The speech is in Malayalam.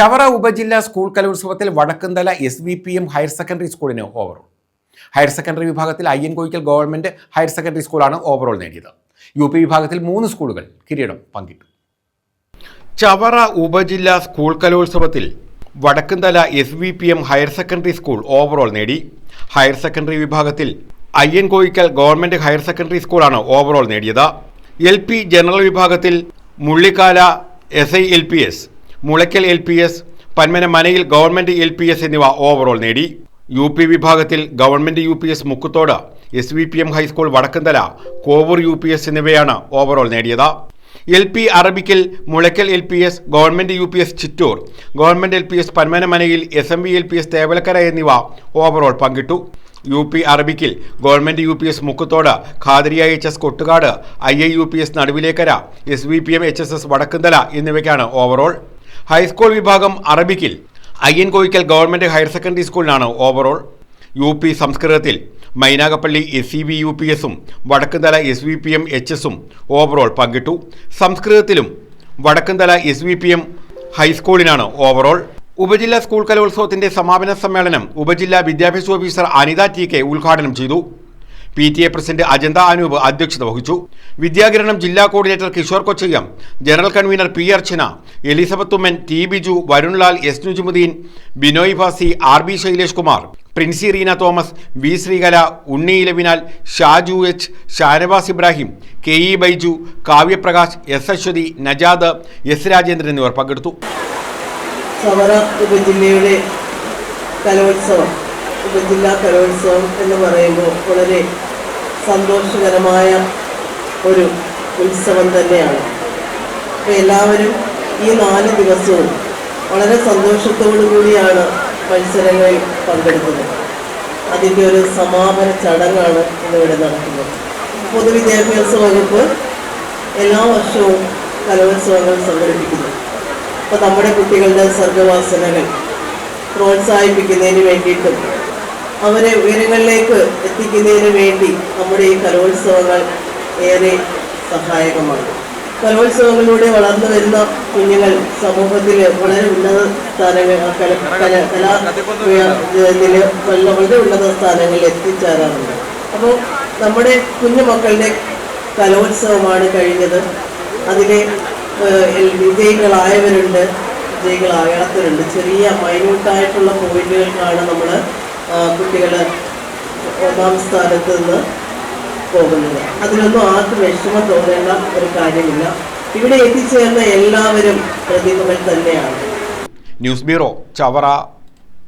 ചവറ ഉപജില്ലാ സ്കൂൾ കലോത്സവത്തിൽ Vadakkumthala S V P M higher secondary സ്കൂളിന് ഓവറോൾ ഹയർ സെക്കൻഡറി വിഭാഗത്തിൽ Ayyan Koyikkal government higher secondary സ്കൂളാണ് ഓവറോൾ നേടിയത്. യു പി വിഭാഗത്തിൽ മൂന്ന് സ്കൂളുകൾ കിരീടം പങ്കിട്ടു. ചവറ ഉപജില്ലാ സ്കൂൾ കലോത്സവത്തിൽ Vadakkumthala S V P M higher secondary school overall നേടി. ഹയർ സെക്കൻഡറി വിഭാഗത്തിൽ Ayyan Koyikkal government higher secondary സ്കൂളാണ് ഓവറോൾ നേടിയത്. എൽ പി ജനറൽ വിഭാഗത്തിൽ Mullikkala S I L P S Mulaykkal L P S Panmana മനയിൽ government L P S എന്നിവ ഓവറോൾ നേടി. യു പി വിഭാഗത്തിൽ government U P S Mukkuthode S V P M high school Vadakkanthala Kovoor U P S എന്നിവയാണ് ഓവറോൾ നേടിയത്. L P അറബിക്കൽ Mulaykkal L P S government U P S Chittoor government L P S പന്മനമനയിൽ S M V L P S Thevalakkara എന്നിവ ഓവറോൾ പങ്കിട്ടു. U P അറബിക്കിൽ government U P S Mukkuthode Khadariya H S Kottukad I I U P S Naduvilekkara S V P M H S S Vadakkumthala എന്നിവയ്ക്കാണ് ഓവറോൾ ഹൈസ്കൂൾ വിഭാഗം അറബിക്കിൽ Ayyan Koyikkal government higher secondary സ്കൂളിനാണ് overall. U P സംസ്കൃതത്തിൽ Mynagappally S C B U P എസും Vadakkumthala S V P M H എസും ഓവറോൾ പങ്കിട്ടു. സംസ്കൃതത്തിലും Vadakkumthala S V P M ഹൈസ്കൂളിനാണ് overall. ഉപജില്ലാ സ്കൂൾ കലോത്സവത്തിന്റെ സമാപന സമ്മേളനം ഉപജില്ലാ വിദ്യാഭ്യാസ ഓഫീസർ അനിത ടി കെ ഉദ്ഘാടനം ചെയ്തു. P T A president Ajantha Anoop അധ്യക്ഷത വഹിച്ചു. വിദ്യാകിരണം ജില്ലാ coordinator Kishore Kochayyam general convener P Archana Elizabeth Oommen T Biju Varunlal S Nujumudheen Binoy Fasi R B Shailesh Kumar Princy Reena Thomas V Sreekala Unni Elavinal Shaju H Shanavas Ibrahim K E Baiju Kavyaprakash S Aswathy Najad S Rajendran എന്നിവർ പങ്കെടുത്തു. ഉപജില്ലയുടെ കലോത്സവം. ഉപജില്ലാ കലോത്സവം എന്ന് പറയുമ്പോൾ വളരെ സന്തോഷകരമായ ഒരു ഉത്സവം തന്നെയാണ്. അപ്പോൾ എല്ലാവരും ഈ നാല് ദിവസവും വളരെ സന്തോഷത്തോടു കൂടിയാണ് മത്സരങ്ങളിൽ പങ്കെടുക്കുന്നത്. അതിന്റെ ഒരു സമാപന ചടങ്ങാണ് ഇന്നിവിടെ നടക്കുന്നത്. പൊതുവിദ്യാഭ്യാസ വകുപ്പ് എല്ലാ വർഷവും കലോത്സവങ്ങൾ സംഘടിപ്പിക്കുന്നു. അപ്പോൾ നമ്മുടെ കുട്ടികളുടെ സർഗവാസനകൾ പ്രോത്സാഹിപ്പിക്കുന്നതിന് വേണ്ടിയിട്ടും അവരെ ഉയരങ്ങളിലേക്ക് എത്തിക്കുന്നതിന് വേണ്ടി നമ്മുടെ ഈ കലോത്സവങ്ങൾ ഏറെ സഹായകമാണ്. കലോത്സവങ്ങളിലൂടെ വളർന്നു വരുന്ന കുഞ്ഞുങ്ങൾ സമൂഹത്തിൽ വളരെ ഉന്നത സ്ഥാനങ്ങൾ കല കല കലാ ഇതിൽ വളരെ ഉന്നത സ്ഥാനങ്ങളിൽ എത്തിച്ചേരാറുണ്ട്. അപ്പോൾ നമ്മുടെ കുഞ്ഞു മക്കളുടെ കലോത്സവമാണ് കഴിഞ്ഞത്. അതിലെ വിജയികളായവരുണ്ട് വിജയികളാകാത്തവരുണ്ട്. ചെറിയ മൈന്യൂട്ടായിട്ടുള്ള പോയിന്റുകൾക്കാണ് നമ്മൾ കുട്ടികൾ ഒന്നാം സ്ഥാനത്ത് നിന്ന് പോകുന്നത്. അതിനൊന്നും ആർക്കും വിഷമം തോന്നേണ്ട ഒരു കാര്യമില്ല. ഇവിടെ എത്തിച്ചേർന്ന എല്ലാവരും പ്രതിഭകൾ തന്നെയാണ്. News bureau Chavara